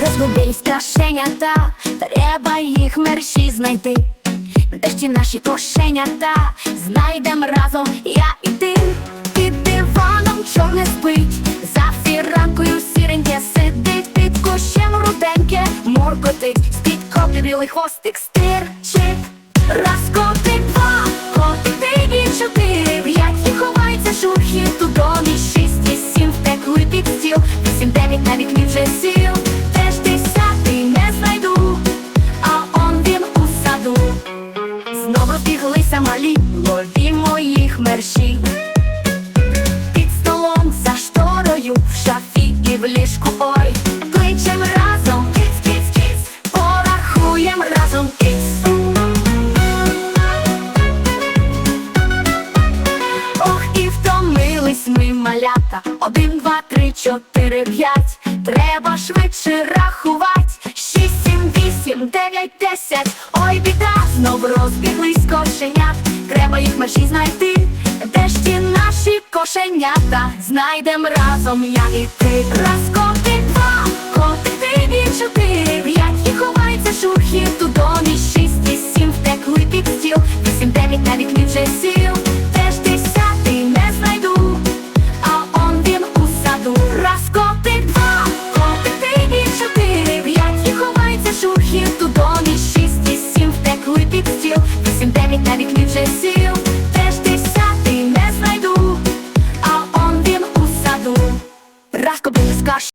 Розгубій страшенята, треба їх мерші знайти. Де ж наші кошенята, знайдем разом я і ти. Під диваном чорне спить, за фіранкою сіреньке сидить, під кущем руденьке моркотить, з-під коплі білий хвостик стирчить. Раз вже сіл, теж десятий не знайду, а он він у саду. Знов розбіглися малі, ловімо їх мерші. Під столом за шторою, в шафі і в ліжку ой. Кличем разом, кіц, кіц, кіц, порахуєм разом кіц. Ох, і втомились ми малята. Один, два, три, чотири, п'ять. Треба швидше рахувати. Шість, сім, вісім, дев'ять, десять. Ой, біда, знов розбіглись кошенят. Треба їх мерші знайти. Де ж ті наші кошенята? Знайдем разом я і ти. Раз котик, два, котик, три, і чотири, п'ять. І ховається шурхіт у домі. під стіл, вісім дев'ять на вікні вже сів, теж десятий не знайду, а он він у саду. Раз кобили скаш.